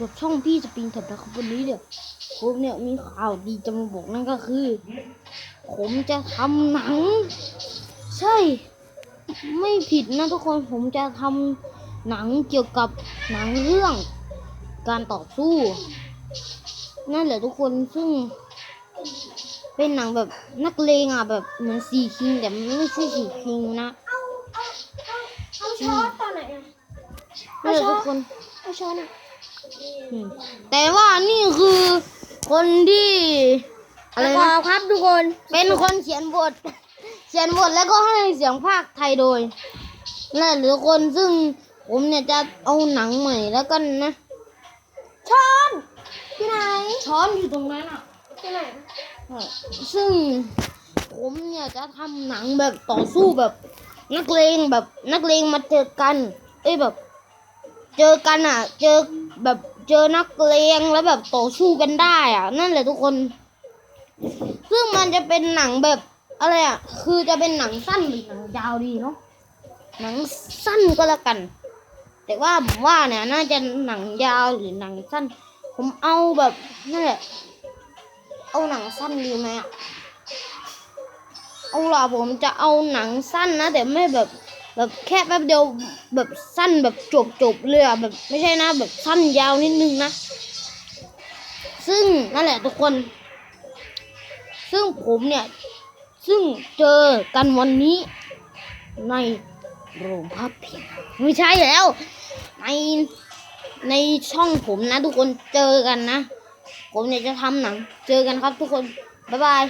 กับช่องพี่สปริงเถิดนะครับวันนี้เนี่ยผมเนี่ยมีข่าวดีจะมาบอกนั่นก็คือ ผมจะทำหนัง ใช่ ไม่ผิดนะทุกคนผมจะทำหนังเกี่ยวกับหนังเรื่อง การต่อสู้ นั่นแหละทุกคนซึ่ง เป็นหนังแบบนักเลงอะแบบเหมือนสี่คิงแต่มันไม่ใช่สี่คิงนะเอาช้อนตอนไหนอะนั่นแหละทุกคนเอาช้อนอะ แต่ว่านี่คือคนที่อะไรขอนะครับทุกคน เป็นคนเขียนบท เขียนบทแล้วก็ให้เสียงภาคไทยโดยนั่นแหละหรือคนซึ่งผมเนี่ยจะเอาหนังใหม่แล้วกันนะ ช้อนที่ไหน ช้อนอยู่ตรงนั้นอะที่ไหน ซึ่งผมเนี่ยจะทำหนังแบบต่อสู้แบบ นักเลงแบบนักเลงมาเจอกัน เอ้ยแบบ เจอกันอะ เจอแบบเจอนักเลงแล้วแบบต่อสู้กันได้อะ นั่นแหละทุกคน ซึ่งมันจะเป็นหนังแบบอะไรอะ คือจะเป็นหนังสั้นหรือหนังยาวดีเนาะ หนังสั้นก็แล้วกัน แต่ว่าผมว่าเนี่ย น่าจะหนังยาวหรือหนังสั้น ผมเอาแบบนั่นแหละ เอาหนังสั้นดีไหมอะ เอาล่ะผมจะเอาหนังสั้นนะแต่ไม่แบบ แบบแค่แป๊บเดียวแบบสั้นแบบจบจบเลยอะแบบไม่ใช่นะ แบบสั้นยาวนิดนึงนะ ซึ่งนั่นแหละทุกคน ซึ่งผมเนี่ย ซึ่งเจอกันวันนี้ ในโรงภาพยนตร์ไม่ใช่แล้ว ในในช่องผมนะ ทุกคนเจอกันนะ ผมเนี่ยจะทำหนัง เจอกันครับทุกคน บ๊ายบาย